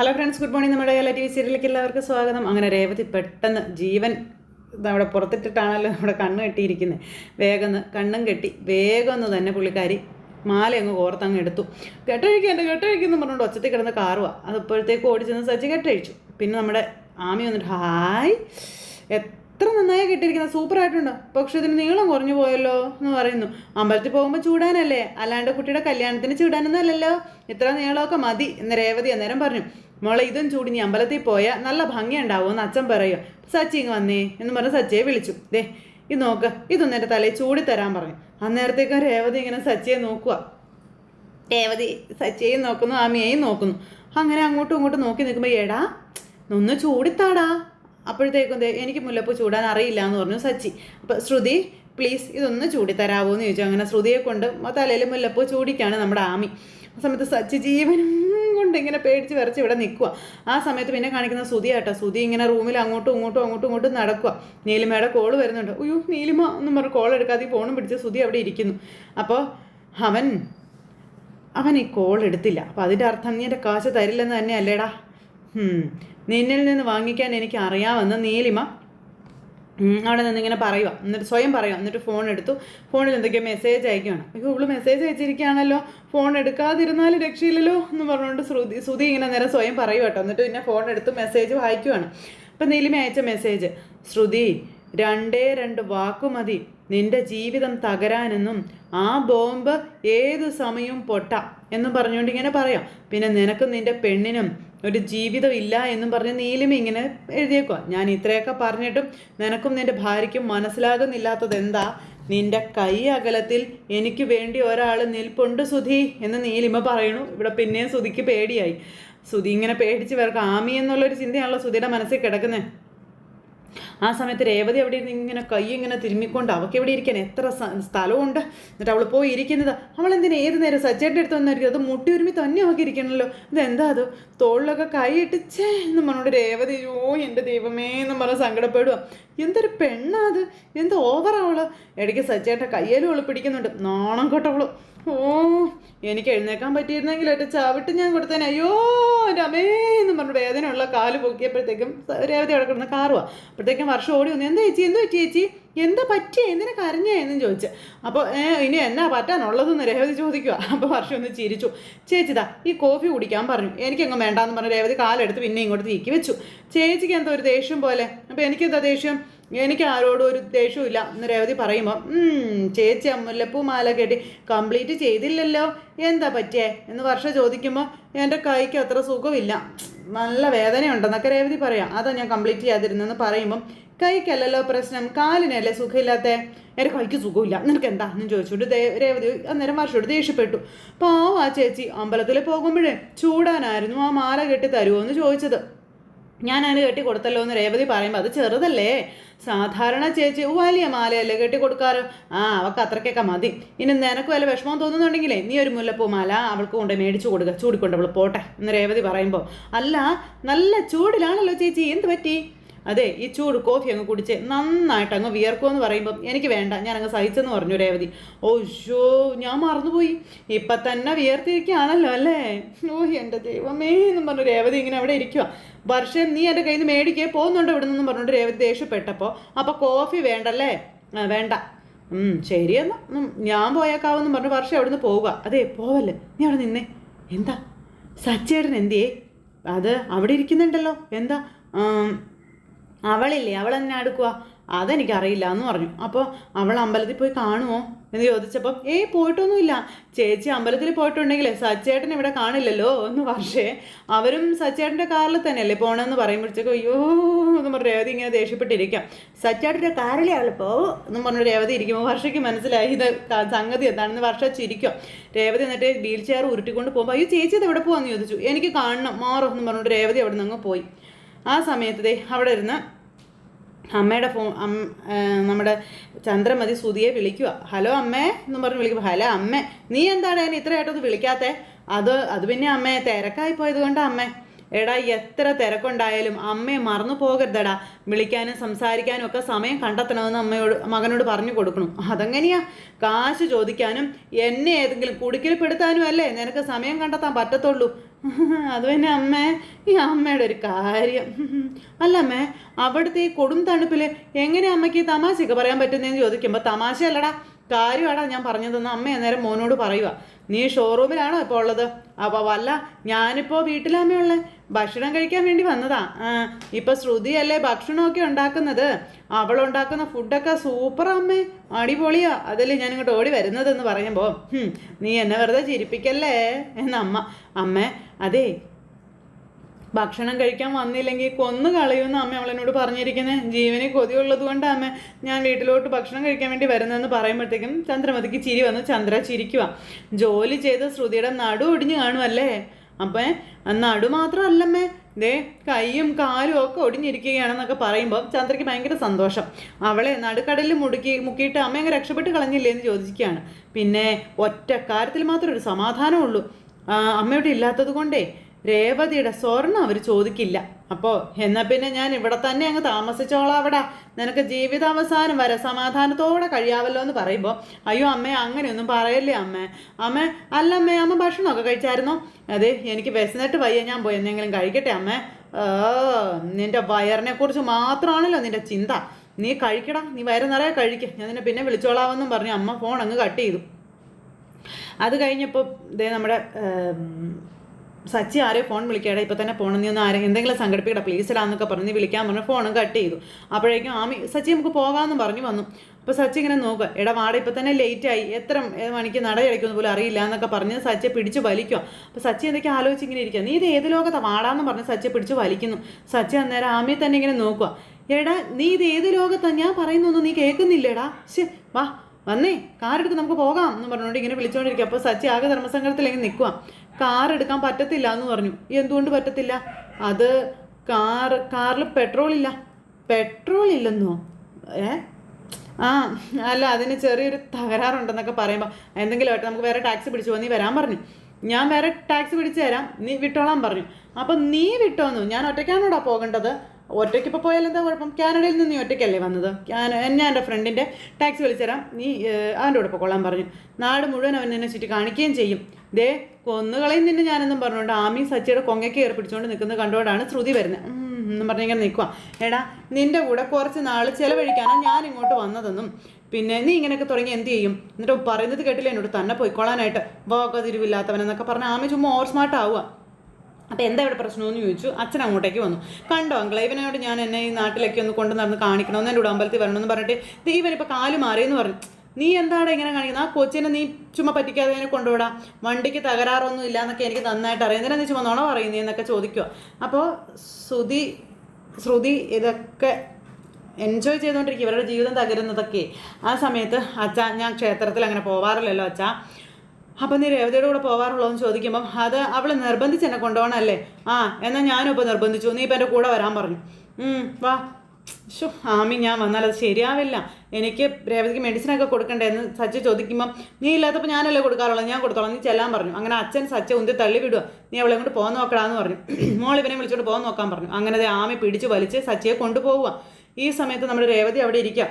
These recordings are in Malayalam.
ഹലോ ഫ്രണ്ട്സ് ഗുഡ് മോർണിംഗ് നമ്മുടെ എല്ലാ ടി വി സീരിയലിലേക്ക് എല്ലാവർക്കും സ്വാഗതം. അങ്ങനെ രേവതി പെട്ടെന്ന് ജീവൻ നമ്മുടെ പുറത്തിട്ടിട്ടാണല്ലോ നമ്മുടെ കണ്ണ് കെട്ടിയിരിക്കുന്നത് വേഗം കണ്ണും കെട്ടി വേഗം ഒന്ന് തന്നെ പുള്ളിക്കാരി മാല അങ്ങ് കോർത്തങ്ങ് എടുത്തു. കെട്ടഴിക്കുക എന്റെ കെട്ടഴിക്കുന്നു പറഞ്ഞുകൊണ്ട് ഒച്ചത്തിൽ കിടന്ന് കാറുക അത് ഇപ്പോഴത്തേക്ക് ഓടിച്ചെന്ന് സജ്ജി കെട്ടഴിച്ചു. പിന്നെ നമ്മുടെ ആമി വന്നിട്ട് ഹായ് എത്ര നന്നായി സൂപ്പർ ആയിട്ടുണ്ട്. പക്ഷെ ഇതിന് നീളം കുറഞ്ഞു പോയല്ലോ എന്ന് പറയുന്നു. അമ്പലത്തിൽ പോകുമ്പോൾ ചൂടാനല്ലേ? അല്ലാണ്ട് കുട്ടിയുടെ കല്യാണത്തിന് ചൂടാനൊന്നും അല്ലല്ലോ. ഇത്ര നീളമൊക്കെ മതി എന്ന് രേവതി അന്നേരം പറഞ്ഞു. മോളെ ഇതും ചൂടി നീ അമ്പലത്തിൽ പോയാൽ നല്ല ഭംഗിയുണ്ടാവും എന്ന് അച്ഛൻ പറയും. സച്ചി ഇങ്ങ് വന്നേ എന്ന് പറഞ്ഞ് സച്ചിയെ വിളിച്ചു. ദേ ഇത് നോക്ക് ഇതൊന്നും എന്റെ തലയിൽ ചൂടി തരാൻ പറഞ്ഞു. അന്നേരത്തേക്ക് രേവതി ഇങ്ങനെ സച്ചിയെ നോക്കുക രേവതി സച്ചിയെയും നോക്കുന്നു ആമിയെയും നോക്കുന്നു. അങ്ങനെ അങ്ങോട്ടും ഇങ്ങോട്ടും നോക്കി നിൽക്കുമ്പോൾ എടാ ഒന്ന് ചൂടിത്താടാ. അപ്പോഴത്തേക്കും എനിക്ക് മുല്ലപ്പൂ ചൂടാൻ അറിയില്ല എന്ന് പറഞ്ഞു സച്ചി. അപ്പോൾ ശ്രുതി പ്ലീസ് ഇതൊന്ന് ചൂടിത്തരാവോ എന്ന് ചോദിച്ചു. അങ്ങനെ ശ്രുതിയെ കൊണ്ട് തലയിൽ മുല്ലപ്പൂ ചൂടിക്കാണ് നമ്മുടെ ആമി. ആ സമയത്ത് സച്ചി ജീവനും കൊണ്ട് ഇങ്ങനെ പേടിച്ച് വിറച്ച് ഇവിടെ നിൽക്കുക ആ സമയത്ത് പിന്നെ കാണിക്കുന്ന സുതി ആട്ടോ. സുതി ഇങ്ങനെ റൂമിൽ അങ്ങോട്ടും ഇങ്ങോട്ടും അങ്ങോട്ടും ഇങ്ങോട്ടും നടക്കുക നീലിമയുടെ കോൾ വരുന്നുണ്ട്. അയ്യോ നീലിമ എന്നും പറഞ്ഞ് കോൾ എടുക്കാതെ ഫോണും പിടിച്ച് സുതി അവിടെ ഇരിക്കുന്നു. അപ്പോൾ അവൻ അവൻ ഈ കോൾ എടുത്തില്ല. അപ്പോൾ അതിന്റെ അർത്ഥം നീ എന്റെ കാശ് തരില്ലെന്ന് തന്നെ അല്ലേടാ ഹും, നിന്നിൽ നിന്ന് വാങ്ങിക്കാൻ എനിക്ക് അറിയാമെന്ന് നീലിമ അവിടെ നിന്ന് ഇങ്ങനെ പറയുക എന്നിട്ട് സ്വയം പറയുക എന്നിട്ട് ഫോൺ എടുത്തു. ഫോണിൽ എന്തൊക്കെയോ മെസ്സേജ് അയക്കുകയാണ് അയ്യോ ഇവൾ മെസ്സേജ് അയച്ചിരിക്കുകയാണല്ലോ. ഫോൺ എടുക്കാതിരുന്നാൽ രക്ഷയില്ലല്ലോ എന്ന് പറഞ്ഞുകൊണ്ട് ശ്രുതി ശ്രുതി ഇങ്ങനെ നേരം സ്വയം പറയുക കേട്ടോ. എന്നിട്ട് പിന്നെ ഫോൺ എടുത്ത് മെസ്സേജ് വായിക്കുവാണ്. അപ്പം നീലിമ അയച്ച മെസ്സേജ് ശ്രുതി രണ്ടേ രണ്ട് വാക്കു മതി. നിന്റെ ജീവിതം തകരാനെന്നും ആ ബോംബ് ഏത് സമയവും പൊട്ട എന്നും പറഞ്ഞുകൊണ്ട് ഇങ്ങനെ പറയാം. പിന്നെ നിനക്കും നിന്റെ പെണ്ണിനും ഒരു ജീവിതം ഇല്ല എന്നും പറഞ്ഞ് നീലിമ ഇങ്ങനെ എഴുതിയേക്കുക ഞാൻ ഇത്രയൊക്കെ പറഞ്ഞിട്ടും നിനക്കും നിന്റെ ഭാര്യയ്ക്കും മനസ്സിലാകുന്നില്ലാത്തത് എന്താ? നിന്റെ കൈ അകലത്തിൽ എനിക്ക് വേണ്ടി ഒരാൾ നിൽപ്പുണ്ട് സുധി എന്ന് നീലിമ പറയണു ഇവിടെ പിന്നെയും സുധിക്ക് പേടിയായി. സുധി ഇങ്ങനെ പേടിച്ച് വേർക്ക് ആമി എന്നുള്ളൊരു ചിന്തയാണല്ലോ സുധിയുടെ മനസ്സിൽ കിടക്കുന്നത് ആ സമയത്ത് രേവതി അവിടെ ഇരുന്ന് ഇങ്ങനെ കൈ ഇങ്ങനെ തിരുമ്മിക്കൊണ്ട് അവൾക്ക് എവിടെ ഇരിക്കാൻ എത്ര സ്ഥലമുണ്ട്. എന്നിട്ട് അവൾ പോയി ഇരിക്കുന്നത്. അവൾ എന്തിനാ ഏത് നേരം സജ്ജയുടെ അടുത്ത് വന്നായിരിക്കും? അത് മുട്ടി ഒരുമി തന്നെ അവൾക്ക് ഇരിക്കണല്ലോ ഇതെന്താ അത്? തോളിലൊക്കെ കൈ ഇട്ടിച്ചേ എന്ന് പറഞ്ഞോണ്ട് രേവതി ഓ എന്റെ ദൈവമേ എന്ന് പറഞ്ഞ് സങ്കടപ്പെടുക എന്തൊരു പെണ്ണാ അത്? എന്ത് ഓവറാ ഇടയ്ക്ക് സച്ചേട്ട കയ്യേലും അവൾ പിടിക്കുന്നുണ്ട്. നാണം കേട്ടവൾ. ഓ എനിക്ക് എഴുന്നേക്കാൻ പറ്റിയിരുന്നെങ്കിൽ ഒറ്റ ചവിട്ട് ഞാൻ കൊടുത്തേനെ. അയ്യോ രമേ എന്ന് പറഞ്ഞു വേദനയുള്ള കാൽ പൊക്കിയപ്പോഴത്തേക്കും രേവതി അവിടെ കിടന്ന് കാറുവാ. അപ്പോഴത്തേക്കും വർഷം ഓടി വന്നു. എന്താ ചേച്ചി? എന്താ ചേച്ചി? എന്താ പറ്റിയ? എന്തിനാ കരഞ്ഞേ എന്നും ചോദിച്ചു. അപ്പോൾ ഇനി എന്നാ പറ്റാനുള്ളതെന്ന് രേവതി ചോദിക്കുക അപ്പോൾ വർഷം ഒന്ന് ചിരിച്ചു. ചേച്ചിതാ ഈ കോഫി കുടിക്കാൻ പറഞ്ഞു. എനിക്കങ്ങ് വേണ്ടാന്ന് പറഞ്ഞു രേവതി കാലെടുത്ത് പിന്നെ ഇങ്ങോട്ട് തീക്കി വെച്ചു. ചേച്ചിക്ക് എന്താ ഒരു ദേഷ്യം പോലെ? അപ്പോൾ എനിക്കെന്താ ദേഷ്യം? എനിക്ക് ആരോടും ഒരു ദേഷ്യമില്ല എന്ന് രേവതി പറയുമ്പോൾ "ഉം, ചേച്ചി അമ്മല്ലപ്പൂ മാല കെട്ടി കംപ്ലീറ്റ് ചെയ്തില്ലല്ലോ. എന്താ പറ്റിയേ? എന്ന് വർഷ ചോദിക്കുമ്പോൾ എന്റെ കൈക്ക് അത്ര സുഖമില്ല. നല്ല വേദനയുണ്ടെന്നൊക്കെ രേവതി പറയാം. അതാ ഞാൻ കംപ്ലീറ്റ് ചെയ്യാതിരുന്നെന്ന് പറയുമ്പം കൈക്കല്ലല്ലോ പ്രശ്നം കാലിനല്ലേ സുഖമില്ലാത്ത? എന്റെ കൈക്ക് സുഖമില്ല. നിനക്ക് എന്താ? എന്ന് ചോദിച്ചുകൊണ്ട് രേവതി അന്നേരം വർഷയോട് ദേഷ്യപ്പെട്ടു. അപ്പോൾ ആ ചേച്ചി അമ്പലത്തിൽ പോകുമ്പോഴേ ചൂടാനായിരുന്നു ആ മാല കെട്ടി തരുമോ എന്ന് ചോദിച്ചത്. ഞാൻ അതിന് കെട്ടി കൊടുത്തല്ലോ എന്ന് രേവതി പറയുമ്പോൾ അത് ചെറുതല്ലേ? സാധാരണ ചേച്ചി വലിയ മാലയല്ലേ കെട്ടി കൊടുക്കാറ്? ആ അവൾക്ക് അത്രയ്ക്കൊക്കെ മതി. ഇനി നിനക്ക് വല്ല വിഷമം തോന്നുന്നുണ്ടെങ്കിലേ നീ ഒരു മുല്ലപ്പൂ മാല അവൾക്ക് കൊണ്ട് മേടിച്ചു കൊടുക്കുക ചൂടിക്കൊണ്ട് അവൾ പോട്ടെ എന്ന് രേവതി പറയുമ്പോൾ അല്ല നല്ല ചൂടിലാണല്ലോ ചേച്ചി. എന്ത് പറ്റി? അതെ ഈ ചൂട് കോഫി അങ്ങ് കുടിച്ച് നന്നായിട്ട് അങ്ങ് വിയർക്കുമെന്ന് പറയുമ്പം എനിക്ക് വേണ്ട ഞാൻ അങ്ങ് സഹിച്ചെന്ന് പറഞ്ഞു രേവതി. ഓ ഷോ ഞാൻ മറന്നുപോയി. ഇപ്പം തന്നെ വിയർത്തിരിക്കുകയാണല്ലോ അല്ലേ? ഓ എന്റെ ദൈവമേ എന്നും പറഞ്ഞു രേവതി ഇങ്ങനെ അവിടെ ഇരിക്കുക വർഷം നീ എന്റെ കയ്യിൽ നിന്ന് മേടിക്കേ പോകുന്നുണ്ടോ ഇവിടെ നിന്നും പറഞ്ഞുകൊണ്ട് രേവതി ദേഷ്യപ്പെട്ടപ്പോൾ അപ്പോൾ കോഫി വേണ്ടല്ലേ? വേണ്ട. ശരിയെന്നാ ഞാൻ പോയേക്കാവെന്നും പറഞ്ഞു വർഷം നിന്ന് പോവുക. അതെ പോവല്ലേ. നീ അവിടെ നിന്നേ. എന്താ? സച്ചേട്ടൻ എന്തിയേ? അത് അവിടെ ഇരിക്കുന്നുണ്ടല്ലോ. എന്താ? അവളില്ലേ അവൾ എന്നെ അടുക്കുക അതെനിക്കറിയില്ല എന്ന് പറഞ്ഞു. അപ്പോൾ അവൾ അമ്പലത്തിൽ പോയി കാണുമോ എന്ന് ചോദിച്ചപ്പം ഏയ് പോയിട്ടൊന്നുമില്ല. ചേച്ചി അമ്പലത്തിൽ പോയിട്ടുണ്ടെങ്കിൽ സച്ചേട്ടൻ ഇവിടെ കാണില്ലല്ലോ? എന്ന് പക്ഷേ അവരും സച്ചേട്ടന്റെ കാറിൽ തന്നെയല്ലേ പോകണമെന്ന് പറയുമ്പോഴത്തേക്കും അയ്യോ എന്ന് പറഞ്ഞു രേവതി ഇങ്ങനെ ദേഷ്യപ്പെട്ടിരിക്കാം. സച്ചേട്ടന്റെ കാറിലേ അവൾ പോവും എന്ന് പറഞ്ഞു രേവതി ഇരിക്കുമ്പോൾ വർഷയ്ക്ക് മനസ്സിലായി ഇത് സംഗതി എന്താണെന്ന് വർഷ ചിരിക്കും. രേവതി എന്നിട്ട് വീൽ ചെയർ ഉരുട്ടിക്കൊണ്ട് പോകുമ്പോൾ അയ്യോ ചേച്ചി ഇത് എവിടെ പോകാമെന്ന് ചോദിച്ചു? എനിക്ക് കാണണം മാറും എന്ന് പറഞ്ഞുകൊണ്ട് രേവതി അവിടെ നിന്ന് അങ്ങ് പോയി. ആ സമയത്ത് ദേ അവിടെ ഇരുന്ന് അമ്മയുടെ ഫോൺ നമ്മുടെ ചന്ദ്രമതി സുതിയെ വിളിക്കുക. ഹലോ അമ്മേ എന്ന് പറഞ്ഞ് വിളിക്കുക ഹലോ അമ്മേ നീ എന്താണ് ഞാൻ ഇത്രയായിട്ടൊന്ന് വിളിക്കാത്തെ? അത് അത് പിന്നെ അമ്മേ തിരക്കായി പോയത് കൊണ്ട് അമ്മേ. എടാ എത്ര തിരക്കുണ്ടായാലും അമ്മയെ മറന്നു പോകരുതടാ. വിളിക്കാനും സംസാരിക്കാനും ഒക്കെ സമയം കണ്ടെത്തണമെന്ന് അമ്മയോട് മകനോട് പറഞ്ഞു കൊടുക്കണം. അതെങ്ങനെയാ? കാശ് ചോദിക്കാനും എന്നെ ഏതെങ്കിലും കുടുക്കിൽ പെടുത്താനും അല്ലേ? നിനക്ക് സമയം കണ്ടെത്താൻ പറ്റത്തുള്ളൂ. അത് പിന്നെ അമ്മേ. ഈ അമ്മയുടെ ഒരു കാര്യം. അല്ല അമ്മേ അവിടുത്തെ ഈ കൊടും തണുപ്പിൽ എങ്ങനെ അമ്മയ്ക്ക് തമാശയൊക്കെ പറയാൻ പറ്റുന്നതെന്ന് ചോദിക്കുമ്പോൾ തമാശയല്ലടാ. കാര്യമാടാ ഞാൻ പറഞ്ഞതെന്ന് അമ്മ അന്നേരം മോനോട് പറയുക. നീ ഷോറൂമിലാണോ ഇപ്പോൾ ഉള്ളത്? അപ്പോൾ വല്ല ഞാനിപ്പോൾ വീട്ടിലമ്മയുള്ളേ. ഭക്ഷണം കഴിക്കാൻ വേണ്ടി വന്നതാ. ആ ഇപ്പം ശ്രുതിയല്ലേ ഭക്ഷണമൊക്കെ ഉണ്ടാക്കുന്നത്. അവൾ ഉണ്ടാക്കുന്ന ഫുഡൊക്കെ സൂപ്പർ അമ്മേ. അടിപൊളിയാ. അതല്ലേ ഞാൻ ഇങ്ങോട്ട് ഓടി വരുന്നതെന്ന് പറയുമ്പോൾ നീ എന്നെ വെറുതെ ചിരിപ്പിക്കല്ലേ? എന്നമ്മ അമ്മേ അതേ ഭക്ഷണം കഴിക്കാൻ വന്നില്ലെങ്കിൽ കൊന്നു കളയുമെന്ന് അമ്മ അവളെന്നോട് പറഞ്ഞിരിക്കുന്നത് ജീവന് കൊതിയുള്ളത് കൊണ്ട് അമ്മ ഞാൻ വീട്ടിലോട്ട് ഭക്ഷണം കഴിക്കാൻ വേണ്ടി വരുന്നതെന്ന് പറയുമ്പോഴത്തേക്കും ചന്ദ്രമതിക്ക് ചിരി വന്ന്. ചന്ദ്ര ചിരിക്കുക ജോലി ചെയ്ത് ശ്രുതിയുടെ നടു ഒടിഞ്ഞു കാണുമല്ലേ അപ്പം നടു മാത്രമല്ലമ്മേ. ദേ കൈയും കാലും ഒക്കെ ഒടിഞ്ഞിരിക്കുകയാണെന്നൊക്കെ പറയുമ്പോൾ ചന്ദ്രയ്ക്ക് ഭയങ്കര സന്തോഷം. അവളെ നടുക്കടലിൽ മുടുക്കി മുക്കിയിട്ട് അമ്മ അങ്ങ് രക്ഷപ്പെട്ട് കളഞ്ഞില്ലേ എന്ന് ചോദിക്കുകയാണ് പിന്നെ ഒറ്റ കാര്യത്തിൽ മാത്രം ഒരു സമാധാനമുള്ളൂ. അമ്മയുടെ ഇല്ലാത്തത് കൊണ്ടേ രേവതിയുടെ സ്വർണം അവർ ചോദിക്കില്ല. അപ്പോൾ എന്നാൽ പിന്നെ ഞാൻ ഇവിടെ തന്നെ അങ്ങ് താമസിച്ചോളാം അവിടെ. നിനക്ക് ജീവിതാവസാനം വരെ സമാധാനത്തോടെ കഴിയാവല്ലോ എന്ന് പറയുമ്പോൾ അയ്യോ അമ്മേ അങ്ങനെയൊന്നും പറയല്ലേ അമ്മേ? അമ്മ അല്ല അമ്മ അമ്മ ഭക്ഷണമൊക്കെ കഴിച്ചായിരുന്നോ? അതെ എനിക്ക് വിശന്നിട്ട് വയ്യ ഞാൻ പോയി എന്തെങ്കിലും കഴിക്കട്ടെ അമ്മ? ഓ നിന്റെ വയറിനെ കുറിച്ച് മാത്രമാണല്ലോ നിന്റെ ചിന്ത. നീ കഴിക്കടാ നീ വയറ് നിറയെ കഴിക്കുക ഞാൻ നിന്നെ പിന്നെ വിളിച്ചോളാമെന്നും പറഞ്ഞു അമ്മ ഫോൺ അങ്ങ് കട്ട് ചെയ്തു. അത് കഴിഞ്ഞപ്പോൾ ദേ നമ്മുടെ സച്ചി ആരെയോ ഫോൺ വിളിക്കാടെ ഇപ്പം തന്നെ പോകണം നീ ഒന്ന് ആരെ എന്തെങ്കിലും സംഘടിപ്പിക്കട പ്ലീസ് ഇടാന്നൊക്കെ പറഞ്ഞ് വിളിക്കാൻ പറഞ്ഞു ഫോണും കട്ട് ചെയ്തു. അപ്പോഴേക്കും ആമി സച്ചി നമുക്ക് പോകാമെന്ന് പറഞ്ഞു വന്നു. അപ്പോൾ സച്ചി ഇങ്ങനെ നോക്കുക എടാ വാട ഇപ്പം തന്നെ ലേറ്റായി എത്ര മണിക്ക് നടയടയ്ക്കുമെന്ന് പോലും അറിയില്ല എന്നൊക്കെ പറഞ്ഞ് സച്ചിയെ പിടിച്ച് വലിക്കുക. അപ്പോൾ സച്ചി എന്തൊക്കെ ആലോചിച്ച് ഇങ്ങനെ ഇരിക്കുക നീ ഇത് ഏത് ലോകത്താണ് വാടാന്ന് പറഞ്ഞ് സച്ചിയെ പിടിച്ച് വലിക്കുന്നു. സച്ചി അന്നേരം ആമി തന്നെ ഇങ്ങനെ നോക്കുക. എടാ നീ ഇത് ഏത് ലോകത്താണ് ഞാൻ പറയുന്നൊന്നും നീ കേൾക്കുന്നില്ലേടാ? ശേ വാ വന്നേ കാറെടുത്ത് നമുക്ക് പോകാം എന്ന് പറഞ്ഞുകൊണ്ട് ഇങ്ങനെ വിളിച്ചുകൊണ്ടിരിക്കുക അപ്പോൾ സച്ചി ആകെ ധർമ്മസങ്കടത്തിലേക്ക് നിൽക്കുക കാർ എടുക്കാൻ പറ്റത്തില്ല എന്ന് പറഞ്ഞു എന്തുകൊണ്ട് പറ്റത്തില്ല? അത് കാർ കാറിൽ പെട്രോൾ ഇല്ല. പെട്രോൾ ഇല്ലെന്നോ? ഏ? ആ അല്ല അതിന് ചെറിയൊരു തകരാറുണ്ടെന്നൊക്കെ പറയുമ്പോൾ എന്തെങ്കിലും ആയിട്ട് നമുക്ക് വേറെ ടാക്സി പിടിച്ചു പോകാൻ നീ വരാൻ പറഞ്ഞു. ഞാൻ വേറെ ടാക്സി പിടിച്ചു തരാം നീ വിട്ടോളാൻ പറഞ്ഞു. അപ്പം നീ വിട്ടോന്നു? ഞാൻ ഒറ്റയ്ക്കാണോടാ പോകേണ്ടത്? ഒറ്റയ്ക്ക് ഇപ്പോൾ പോയാൽ എന്താ കുഴപ്പം? കാനഡയിൽ നിന്ന് നീ ഒറ്റയ്ക്കല്ലേ വന്നത്? എന്നെ എന്റെ ഫ്രണ്ടിന്റെ ടാക്സി വിളിച്ചു തരാം നീ അവന്റെ കൂടെ പോയിക്കൊള്ളാൻ പറഞ്ഞു. നാട് മുഴുവൻ അവൻ എന്നെ ചുറ്റി കാണിക്കുകയും ചെയ്യും. ദേ കൊന്നുകളയും നിന്നെ ഞാനെന്നും പറഞ്ഞുകൊണ്ട് ആമി സച്ചിയുടെ കൊങ്ങയ്ക്ക് പിടിച്ചുകൊണ്ട് നിൽക്കുന്നത് കണ്ടുകൊണ്ടാണ് ശ്രുതി വരുന്നത്. എന്നും പറഞ്ഞിങ്ങനെ നിൽക്കുക എടാ നിന്റെ കൂടെ കുറച്ച് നാൾ ചിലവഴിക്കാനാണ് ഞാൻ ഇങ്ങോട്ട് വന്നതെന്നും. പിന്നെ നീ ഇങ്ങനെയൊക്കെ തുടങ്ങി എന്ത് ചെയ്യും? എന്നിട്ട് പറയുന്നത് കേട്ടില്ല? എന്നോട് തന്നെ പോയിക്കോളാനായിട്ട്. വക തിരിവില്ലാത്തവനെന്നൊക്കെ പറഞ്ഞ് ആമി ചുമ്മാ ഓവർ സ്മാർട്ട് ആവുക അപ്പോൾ എന്താ ഇവിടെ പ്രശ്നമെന്ന് ചോദിച്ചു. അച്ഛൻ അങ്ങോട്ടേക്ക് വന്നു. കണ്ടോ അങ്കിളെ ഇവനോട് ഞാൻ എന്നെ ഈ നാട്ടിലേക്ക് ഒന്ന് കൊണ്ട് നടന്ന് കാണിക്കണമെന്ന് എന്റെ ഉടമ്പലത്തിൽ വരണമെന്ന് പറഞ്ഞിട്ട് ദൈവനിപ്പോൾ കാൽ മാറിയെന്ന് പറഞ്ഞു. നീ എന്താണ് ഇങ്ങനെ കാണിക്കുന്നത്? ആ കൊച്ചിനെ നീ ചുമ്മാ പറ്റിക്കാതെ ഇങ്ങനെ കൊണ്ടുവിടാം. വണ്ടിക്ക് തകരാറൊന്നും ഇല്ല എന്നൊക്കെ എനിക്ക് നന്നായിട്ട് അറിയാം. എന്തിനാ നീ ചുമ്മാ നുണ പറയുന്നേ എന്നൊക്കെ ചോദിക്കുക അപ്പോൾ ശ്രുതി ശ്രുതി ഇതൊക്കെ എൻജോയ് ചെയ്തുകൊണ്ടിരിക്കുക. ഇവരുടെ ജീവിതം തകരുന്നതൊക്കെ. ആ സമയത്ത് അച്ഛാ ഞാൻ ക്ഷേത്രത്തിൽ അങ്ങനെ പോവാറില്ലല്ലോ അച്ഛാ. അപ്പം നീ രേവതിയുടെ കൂടെ പോവാറുള്ളൂ എന്ന് ചോദിക്കുമ്പം അത് അവൾ നിർബന്ധിച്ച് എന്നെ കൊണ്ടുപോകണമല്ലേ ആ എന്നാൽ ഞാനും ഇപ്പോൾ നിർബന്ധിച്ചു. നീ ഇപ്പം എന്റെ കൂടെ വരാൻ പറഞ്ഞു. വാ. ഷോ ആമി ഞാൻ വന്നാൽ അത് ശരിയാവില്ല. എനിക്ക് രേവതിക്ക് മെഡിസിനൊക്കെ കൊടുക്കണ്ടേ എന്ന് സച്ച ചോദിക്കുമ്പം നീ ഇല്ലാത്തപ്പോൾ ഞാനല്ലേ കൊടുക്കാറുള്ളത് ഞാൻ കൊടുത്തോളാം. നീ ചെല്ലാൻ പറഞ്ഞു. അങ്ങനെ അച്ഛൻ സച്ച ഉന്തി തള്ളി വിടുക നീ അവളെ കൊണ്ട് പോകാൻ നോക്കടാന്ന് പറഞ്ഞു. മോൾ ഇവനെ വിളിച്ചോണ്ട് പോകാൻ നോക്കാൻ പറഞ്ഞു. അങ്ങനെ ആമി പിടിച്ച് വലിച്ച് സച്ചയെ കൊണ്ടുപോവുക ഈ സമയത്ത് നമ്മുടെ രേവതി അവിടെ ഇരിക്കാം.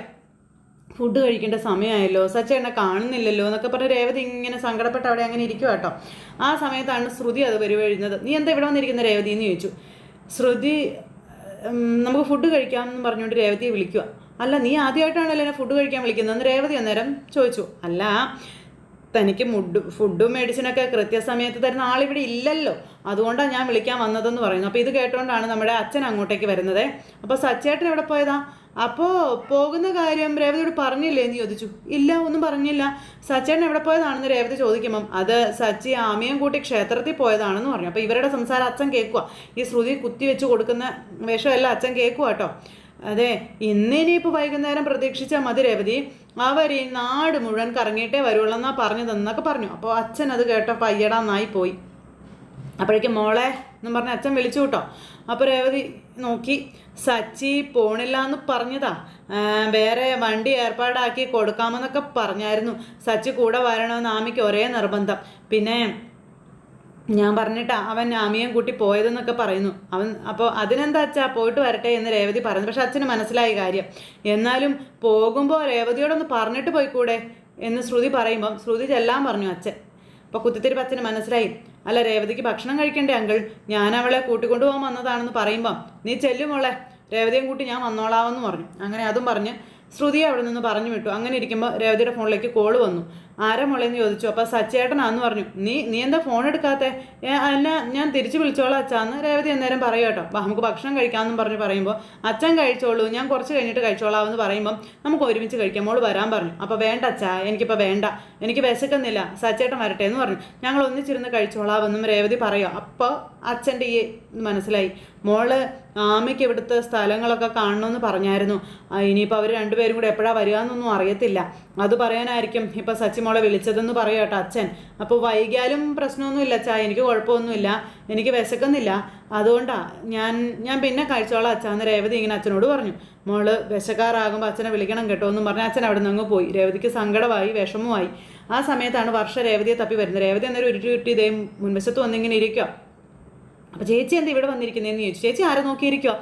ഫുഡ് കഴിക്കേണ്ട സമയമായല്ലോ സച്ച എന്നെ കാണുന്നില്ലല്ലോ എന്നൊക്കെ പറഞ്ഞ് രേവതി ഇങ്ങനെ സങ്കടപ്പെട്ട് അവിടെ അങ്ങനെ ഇരിക്കുക കേട്ടോ. ആ സമയത്താണ് ശ്രുതി അത് വരുവഴുന്നത്. നീ എന്താ ഇവിടെ വന്നിരിക്കുന്ന രേവതി? എന്ന് ചോദിച്ചു. ശ്രുതി നമുക്ക് ഫുഡ് കഴിക്കാം എന്ന് പറഞ്ഞുകൊണ്ട് രേവതിയെ വിളിക്കുക. അല്ല നീ ആദ്യമായിട്ടാണല്ലോ എന്നെ ഫുഡ് കഴിക്കാൻ വിളിക്കുന്നത്. എന്ന് രേവതി അന്നേരം ചോദിച്ചു. അല്ല തനിക്ക് മുഡ് ഫുഡും മെഡിസിനൊക്കെ കൃത്യസമയത്ത് തരുന്ന ആളിവിടെ ഇല്ലല്ലോ. അതുകൊണ്ടാണ് ഞാൻ വിളിക്കാൻ വന്നതെന്ന് പറയുന്നു. അപ്പോൾ ഇത് കേട്ടുകൊണ്ടാണ് നമ്മുടെ അച്ഛൻ അങ്ങോട്ടേക്ക് വരുന്നത്. അപ്പോൾ സച്ചേട്ടൻ എവിടെ പോയതാ? അപ്പോൾ പോകുന്ന കാര്യം രേവതിയോട് പറഞ്ഞില്ലേ എന്ന് ചോദിച്ചു. ഇല്ല ഒന്നും പറഞ്ഞില്ല. സച്ചേട്ടൻ എവിടെ പോയതാണെന്ന് രേവതി ചോദിക്കുമ്പം അത് സച്ചി ആമയും കൂട്ടി ക്ഷേത്രത്തിൽ പോയതാണെന്ന് പറഞ്ഞു. അപ്പോൾ ഇവരുടെ സംസാരം അച്ഛൻ കേൾക്കുക ഈ ശ്രുതി കുത്തി വെച്ച് കൊടുക്കുന്ന വേഷമല്ല അച്ഛൻ കേൾക്കുക കേട്ടോ അതെ ഇന്നിനിയിപ്പോൾ വൈകുന്നേരം പ്രതീക്ഷിച്ചാൽ മതി രേവതി. അവർ ഈ നാട് മുഴുവൻ കറങ്ങിയിട്ടേ വരുള്ളൂ പറഞ്ഞതെന്നൊക്കെ പറഞ്ഞു. അപ്പോൾ അച്ഛൻ അത് കേട്ടപ്പോൾ അയ്യടാന്നായി പോയി. അപ്പോഴേക്കും മോളെ എന്നും പറഞ്ഞ് അച്ഛൻ വിളിച്ചു കേട്ടോ. അപ്പോൾ രേവതി നോക്കി സച്ചി പോണില്ല എന്ന് പറഞ്ഞതാ വേറെ വണ്ടി ഏർപ്പാടാക്കി കൊടുക്കാമെന്നൊക്കെ പറഞ്ഞായിരുന്നു. സച്ചി കൂടെ വരണമെന്ന് ആമിക്ക് ഒരേ നിർബന്ധം. പിന്നെ ഞാൻ പറഞ്ഞിട്ടാ അവൻ ആമിയും കൂട്ടി പോയതെന്നൊക്കെ പറയുന്നു. അവൻ അപ്പോൾ അതിനെന്താ അച്ഛാ പോയിട്ട് വരട്ടെ എന്ന് രേവതി പറഞ്ഞു പക്ഷെ അച്ഛന് മനസ്സിലായി കാര്യം. എന്നാലും പോകുമ്പോൾ രേവതിയോടൊന്ന് പറഞ്ഞിട്ട് പോയിക്കൂടെ? എന്ന് ശ്രുതി പറയുമ്പം ശ്രുതി ചെല്ലാൻ പറഞ്ഞു അച്ഛൻ. അപ്പോൾ കുത്തിത്തിരിപ്പ് അച്ഛന് മനസ്സിലായി. അല്ല രേവതിക്ക് ഭക്ഷണം കഴിക്കണ്ടേ അങ്കിൾ? ഞാൻ അവളെ കൂട്ടിക്കൊണ്ടുപോകാൻ വന്നതാണെന്ന് പറയുമ്പം നീ ചെല്ലുമോളെ രേവതിയും കൂട്ടി ഞാൻ വന്നോളാമെന്ന് പറഞ്ഞു. അങ്ങനെ അതും പറഞ്ഞ് ശ്രുതി അവിടെ നിന്ന് പറഞ്ഞു വിട്ടു. അങ്ങനെ ഇരിക്കുമ്പോൾ രേവതിയുടെ ഫോണിലേക്ക് കോൾ വന്നു. ആരാ മോളേന്ന് ചോദിച്ചു. അപ്പോൾ സച്ചേട്ടനാന്ന് പറഞ്ഞു നീ നീ എന്താ ഫോൺ എടുക്കാത്ത? അല്ല ഞാൻ തിരിച്ചു വിളിച്ചോളാം അച്ഛാന്ന് രേവതി അന്നേരം പറയും കേട്ടോ. "വാ, നമുക്ക് ഭക്ഷണം കഴിക്കാമെന്നും പറഞ്ഞ് പറയുമ്പോൾ അച്ഛൻ കഴിച്ചോളൂ ഞാൻ കുറച്ച് കഴിഞ്ഞിട്ട് കഴിച്ചോളാം എന്ന് പറയുമ്പോൾ നമുക്ക് ഒരുമിച്ച് കഴിക്കാം മോൾ വരാൻ പറഞ്ഞു. അപ്പോൾ വേണ്ട അച്ഛാ എനിക്കിപ്പോൾ വേണ്ട. എനിക്ക് വിശക്കുന്നില്ല. സച്ചേട്ടൻ വരട്ടെ എന്ന് പറഞ്ഞു. ഞങ്ങൾ ഒന്നിച്ചിരുന്ന് കഴിച്ചോളാമെന്നും രേവതി പറയുക അപ്പോൾ അച്ഛന്റെ ഈ മനസ്സിലായി. മോൾ ആമയ്ക്ക് ഇവിടുത്തെ സ്ഥലങ്ങളൊക്കെ കാണണമെന്ന് പറഞ്ഞായിരുന്നു. ഇനിയിപ്പോൾ അവർ രണ്ടുപേരും കൂടെ എപ്പോഴാണ് വരിക എന്നൊന്നും അറിയത്തില്ല. അത് പറയാനായിരിക്കും ഇപ്പോൾ സച്ചി മോളെ വിളിച്ചതെന്ന് പറയൂ കേട്ടോ അച്ഛൻ. അപ്പോൾ വൈകിയാലും പ്രശ്നമൊന്നുമില്ല അച്ഛാ. എനിക്ക് കുഴപ്പമൊന്നുമില്ല. എനിക്ക് വിശക്കുന്നില്ല. അതുകൊണ്ടാണ് ഞാൻ ഞാൻ പിന്നെ കഴിച്ചോളാം അച്ഛാ എന്ന് രേവതി ഇങ്ങനെ അച്ഛനോട് പറഞ്ഞു. മോൾ വിശക്കാറാകുമ്പോൾ അച്ഛനെ വിളിക്കണം കേട്ടോ എന്നും പറഞ്ഞ് അച്ഛൻ അവിടെ നിന്ന് പോയി. രേവതിക്ക് സങ്കടമായി വിഷമമായി. ആ സമയത്താണ് വർഷ രേവതിയെ തപ്പി വരുന്നത്. രേവതി എന്നൊരു ഉരുട്ടി ഉരുട്ടി ഇതേ മുൻവശത്ത് വന്നിങ്ങനെ ഇരിക്കുക അപ്പോൾ ചേച്ചി എന്താ ഇവിടെ വന്നിരിക്കുന്നതെന്ന് ചോദിച്ചു. ചേച്ചി ആരെ നോക്കിയിരിക്കുക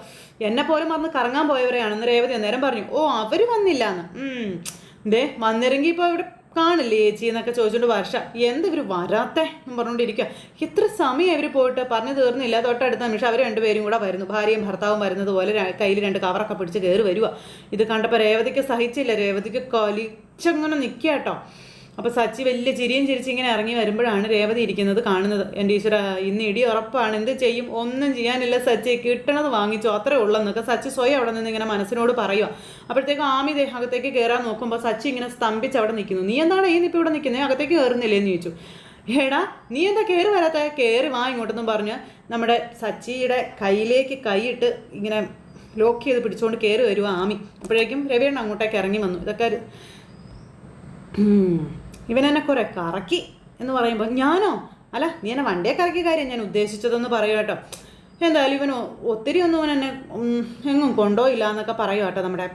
എന്നെ പോലും വന്ന് കറങ്ങാൻ പോയവരെയാണെന്ന് രേവതി അന്നേരം പറഞ്ഞു. ഓ അവർ വന്നില്ല എന്ന് ദേ വന്നിരെങ്കിൽ ഇപ്പോൾ ഇവിടെ കാണില്ലേ ചേച്ചി എന്നൊക്കെ ചോദിച്ചുകൊണ്ട് വർഷ എന്ത് ഇവർ വരാത്തെ? എന്ന് പറഞ്ഞുകൊണ്ടിരിക്കുക ഇത്ര സമയം ഇവർ പോയിട്ട് പറഞ്ഞു തീർന്നില്ല. തൊട്ടടുത്ത നിമിഷം അവർ രണ്ടുപേരും കൂടെ വരുന്നു. ഭാര്യയും ഭർത്താവും വരുന്നത് പോലെ കയ്യിൽ രണ്ട് കവറൊക്കെ പിടിച്ച് കയറി വരിക ഇത് കണ്ടപ്പോൾ രേവതിക്ക് സഹിച്ചില്ല. രേവതിക്ക് കൊലിച്ചങ്ങനെ നിൽക്കുക കേട്ടോ അപ്പോൾ സച്ചി വലിയ ചിരിയും ചിരിച്ചിങ്ങനെ ഇറങ്ങി വരുമ്പോഴാണ് രേവതി ഇരിക്കുന്നത് കാണുന്നത്. എന്റെ ഈശ്വര ഇന്ന് ഇടി ഉറപ്പാണ്. എന്ത് ചെയ്യും? ഒന്നും ചെയ്യാനില്ല സച്ചി. കിട്ടണത് വാങ്ങിച്ചോ. അത്രേ ഉള്ളെന്നൊക്കെ സച്ചി സ്വയം അവിടെ നിന്ന് ഇങ്ങനെ മനസ്സിനോട് പറയുക അപ്പോഴത്തേക്കും ആമി അകത്തേക്ക് കയറാൻ നോക്കുമ്പോൾ സച്ചി ഇങ്ങനെ സ്തംഭിച്ച് അവിടെ നിൽക്കുന്നു. നീ എന്താണ് ഈ നിപ്പോൾ ഇവിടെ നിൽക്കുന്നത് അകത്തേക്ക് കയറുന്നില്ലേ എന്ന് ചോദിച്ചു. ഏടാ നീ എന്താ കയറി വരാത്ത? കയറി വാ ഇങ്ങോട്ടെന്നും പറഞ്ഞ് നമ്മുടെ സച്ചിയുടെ കയ്യിലേക്ക് കൈയിട്ട് ഇങ്ങനെ ലോക്ക് ചെയ്ത് പിടിച്ചുകൊണ്ട് കയറി വരുക ആമി. അപ്പോഴേക്കും രവിയണ്ണ അങ്ങോട്ടേക്ക് ഇറങ്ങി വന്നു. ഇതൊക്കെ ഒരു- എന്നെ കുറെ കറക്കി എന്ന് പറയുമ്പോൾ ഞാനോ? അല്ല നീ എന്നെ വണ്ടിയെ കറക്കിയ കാര്യം ഞാൻ ഉദ്ദേശിച്ചതെന്ന് പറയൂ കേട്ടോ. എന്തായാലും ഇവന് ഒത്തിരി ഒന്നും അവൻ എന്നെ എങ്ങും കൊണ്ടുപോയില്ല എന്നൊക്കെ പറയൂ കേട്ടോ നമ്മുടെ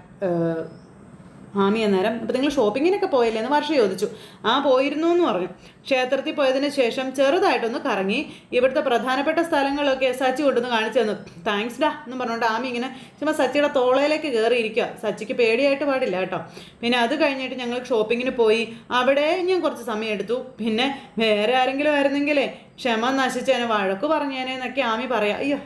ആമി അന്നേരം. അപ്പം നിങ്ങൾ ഷോപ്പിങ്ങിനൊക്കെ പോയല്ലേ എന്ന് വർഷം ചോദിച്ചു. ആ പോയിരുന്നു എന്ന് പറഞ്ഞു. ക്ഷേത്രത്തിൽ പോയതിന് ശേഷം ചെറുതായിട്ടൊന്ന് കറങ്ങി ഇവിടുത്തെ പ്രധാനപ്പെട്ട സ്ഥലങ്ങളൊക്കെ സച്ചി കൊണ്ടുവന്ന് കാണിച്ചു തന്നു. താങ്ക്സ് ഡാ എന്ന് പറഞ്ഞുകൊണ്ട് ആമി ഇങ്ങനെ ചുമ്മാ സച്ചിയുടെ തോളയിലേക്ക് കയറിയിരിക്കുക സച്ചിക്ക് പേടിയായിട്ട് പാടില്ല കേട്ടോ. പിന്നെ അത് കഴിഞ്ഞിട്ട് ഞങ്ങൾ ഷോപ്പിങ്ങിന് പോയി. അവിടെ ഞാൻ കുറച്ച് സമയം എടുത്തു. പിന്നെ വേറെ ആരെങ്കിലും ആയിരുന്നെങ്കിലേ ക്ഷമ നശിച്ചേനെ വഴക്ക് പറഞ്ഞേനെ എന്നൊക്കെ ആമി പറയാം. അയ്യോ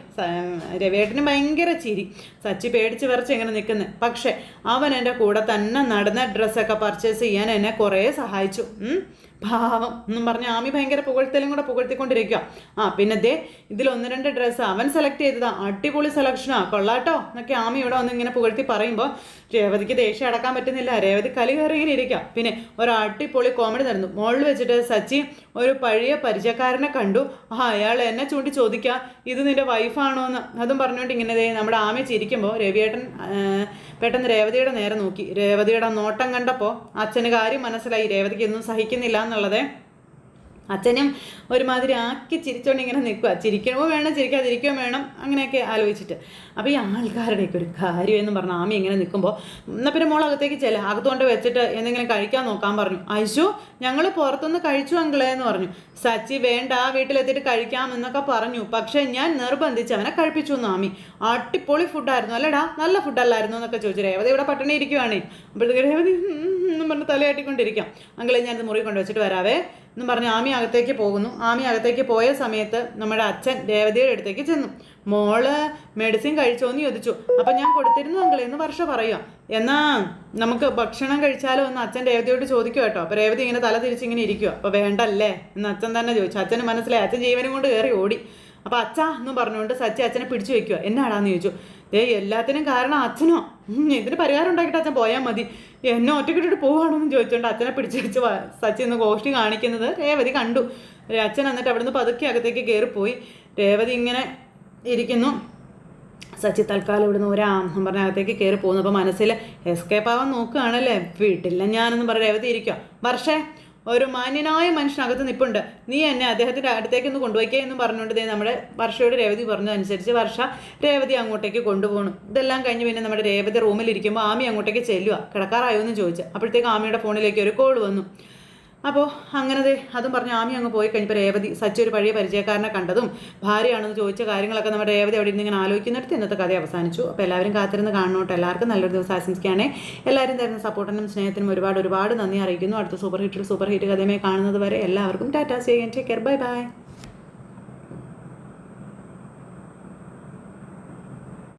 രവേട്ടന് ഭയങ്കര ചിരി. സച്ചി പേടിച്ച് വിറച്ച് ഇങ്ങനെ നിൽക്കുന്നത് പക്ഷേ അവൻ എന്റെ കൂടെ തന്നെ നടന്ന ഡ്രസ്സൊക്കെ പർച്ചേസ് ചെയ്യാൻ എന്നെ കുറേ സഹായിച്ചു. പാവം എന്നും പറഞ്ഞ് ആമി ഭയങ്കര പുകഴ്ത്തലും കൂടെ പുകഴ്ത്തിക്കൊണ്ടിരിക്കുക ആ പിന്നെ ദേ ഇതിൽ ഒന്ന് രണ്ട് ഡ്രസ്സ് അവൻ സെലക്ട് ചെയ്തതാ. അടിപൊളി സെലക്ഷനാ കൊള്ളാട്ടോ. എന്നൊക്കെ ആമി ഇവിടെ വന്ന് ഇങ്ങനെ പുകഴ്ത്തി പറയുമ്പോൾ രേവതിക്ക് ദേഷ്യം അടക്കാൻ പറ്റുന്നില്ല. രേവതി കലി കയറി ഇങ്ങനെ ഇരിക്കുക പിന്നെ ഒരു അടിപൊളി കോമഡി നടന്നു മോളിൽ വെച്ചിട്ട് സച്ചി ഒരു പഴയ പരിചയക്കാരനെ കണ്ടു. ആ അയാൾ എന്നെ ചൂണ്ടി ചോദിക്കുക ഇത് നിന്റെ വൈഫാണോ എന്ന്? അതും പറഞ്ഞുകൊണ്ട് ഇങ്ങനെ നമ്മുടെ ആമി ചിരിക്കുമ്പോൾ രവിയേട്ടൻ പെട്ടെന്ന് രേവതിയുടെ നേരെ നോക്കി. രേവതിയുടെ നോട്ടം കണ്ടപ്പോൾ അച്ഛന് കാര്യം മനസ്സിലായി. രേവതിക്ക് ഒന്നും സഹിക്കുന്നില്ല എന്നുള്ളത്. അച്ഛനും ഒരുമാതിരി ആക്കി ചിരിച്ചോണ്ട് ഇങ്ങനെ നിൽക്കുക ചിരിക്കണമോ വേണം ചിരിക്കാതിരിക്കുകയോ വേണം അങ്ങനെയൊക്കെ ആലോചിച്ചിട്ട്. അപ്പോൾ ഈ ആൾക്കാരുടെയൊക്കെ ഒരു കാര്യം എന്ന് പറഞ്ഞാൽ ആമി ഇങ്ങനെ നിൽക്കുമ്പോൾ എന്നാൽ പിന്നെ മോൾ അകത്തേക്ക് ചെല്ല. അകത്തുകൊണ്ട് വെച്ചിട്ട് എന്തെങ്കിലും കഴിക്കാൻ നോക്കാൻ പറഞ്ഞു. അയച്ചു ഞങ്ങൾ പുറത്തുനിന്ന് കഴിച്ചു അങ്കിളേ എന്ന് പറഞ്ഞു. സച്ചി വേണ്ട വീട്ടിലെത്തിയിട്ട് കഴിക്കാം എന്നൊക്കെ പറഞ്ഞു. പക്ഷേ ഞാൻ നിർബന്ധിച്ച് അവനെ കഴിപ്പിച്ചു എന്ന് ആമി. അടിപൊളി ഫുഡായിരുന്നു അല്ലടാ നല്ല ഫുഡല്ലായിരുന്നു എന്നൊക്കെ ചോദിച്ചു. രേവതി ഇവിടെ പട്ടണി ഇരിക്കുവാണേ. അപ്പോഴത്തേക്ക് രേവതി എന്നും പറഞ്ഞ് തലയാട്ടിക്കൊണ്ടിരിക്കാം. അങ്കിളെ ഞാനിത് മുറി കൊണ്ട് വെച്ചിട്ട് വരാവേ. എന്നും പറഞ്ഞ് ആമി അകത്തേക്ക് പോകുന്നു. ആമി അകത്തേക്ക് പോയ സമയത്ത് നമ്മുടെ അച്ഛൻ രേവതിയുടെ അടുത്തേക്ക് ചെന്നു. മോൾ മെഡിസിൻ കഴിച്ചോ എന്ന് ചോദിച്ചു. അപ്പം ഞാൻ കൊടുത്തിരുന്നു അങ്കിളെ എന്ന് വർഷ പറയുക എന്നാ നമുക്ക് ഭക്ഷണം കഴിച്ചാലോ എന്ന് അച്ഛൻ രേവതിയോട് ചോദിക്കുക കേട്ടോ. അപ്പോൾ രേവതി ഇങ്ങനെ തല തിരിച്ച് ഇങ്ങനെ ഇരിക്കുക അപ്പോൾ വേണ്ടല്ലേ? എന്ന് അച്ഛൻ തന്നെ ചോദിച്ചു. അച്ഛന് മനസ്സിലായി. അച്ഛൻ ജീവനും കൊണ്ട് കയറി ഓടി. അപ്പോൾ അച്ഛ എന്ന് പറഞ്ഞുകൊണ്ട് സച്ചി അച്ഛനെ പിടിച്ചു വെക്കുക എന്നാടാന്ന് ചോദിച്ചു. ഏ എല്ലാത്തിനും കാരണം അച്ഛനോ? ഇതിന് പരിഹാരം ഉണ്ടാക്കിയിട്ട് അച്ഛൻ പോയാൽ മതി. എന്നെ ഒറ്റക്കിട്ടിട്ട് പോവാണെന്ന് ചോദിച്ചുകൊണ്ട് അച്ഛനെ പിടിച്ചു വെച്ച് സച്ചി ഇന്ന് ഗോഷ്ടി കാണിക്കുന്നത് രേവതി കണ്ടു. അച്ഛൻ എന്നിട്ട് അവിടുന്ന് പതുക്കെ അകത്തേക്ക് കയറിപ്പോയി രേവതി ഇങ്ങനെ ഇരിക്കുന്നു. സച്ചി തൽക്കാലം ഇവിടുന്ന് ഒരാം പറഞ്ഞ അകത്തേക്ക് കയറി പോകുന്നു അപ്പോൾ മനസ്സിൽ എസ്കേപ്പ് ആവാൻ നോക്കുകയാണല്ലേ? വീട്ടില്ല ഞാനെന്ന് പറഞ്ഞ രേവതി ഇരിക്കുക വർഷേ ഒരു മാന്യനായ മനുഷ്യനകത്ത് നിൽപ്പുണ്ട് നീ എന്നെ അദ്ദേഹത്തിന്റെ അടുത്തേക്ക് ഒന്ന് കൊണ്ടുപോയിക്കേ എന്ന് പറഞ്ഞുകൊണ്ട് ദേ നമ്മുടെ വർഷയോട് രേവതി പറഞ്ഞതനുസരിച്ച് വർഷ രേവതി അങ്ങോട്ടേക്ക് കൊണ്ടുപോകണം ഇതെല്ലാം കഴിഞ്ഞ് പിന്നെ നമ്മുടെ രേവതി റൂമിലിരിക്കുമ്പോൾ ആമി അങ്ങോട്ടേക്ക് ചെല്ലുക കിടക്കാറായോ എന്ന് ചോദിച്ചു. അപ്പോഴത്തേക്ക് ആമിയുടെ ഫോണിലേക്ക് ഒരു കോൾ വന്നു. അപ്പോൾ അങ്ങനെ അതും പറഞ്ഞ് ആമി അങ്ങ് പോയി കഴിഞ്ഞപ്പോൾ രേവതി സച്ചി ഒരു പഴയ പരിചയക്കാരനെ കണ്ടതും ഭാര്യയാണെന്ന് ചോദിച്ച കാര്യങ്ങളൊക്കെ നമ്മുടെ രേവതി അവിടെ ഇരുന്ന് ഇങ്ങനെ ആലോചിക്കുന്നിടത്ത് ഇന്നത്തെ കഥ അവസാനിച്ചു. അപ്പോൾ എല്ലാവരും കാത്തിരുന്ന് കാണണോട്ടെ? എല്ലാവർക്കും നല്ലൊരു ദിവസം ആശംസിക്കുകയാണേ. എല്ലാവരും തരുന്ന സപ്പോർട്ടിനും സ്നേഹത്തിനും ഒരുപാട് ഒരുപാട് നന്ദി അറിയിക്കുന്നു. അടുത്ത സൂപ്പർ ഹിറ്റിൽ സൂപ്പർ ഹിറ്റ് കഥയുമായി കാണുന്നത് വരെ എല്ലാവർക്കും tata. Say take care bye bye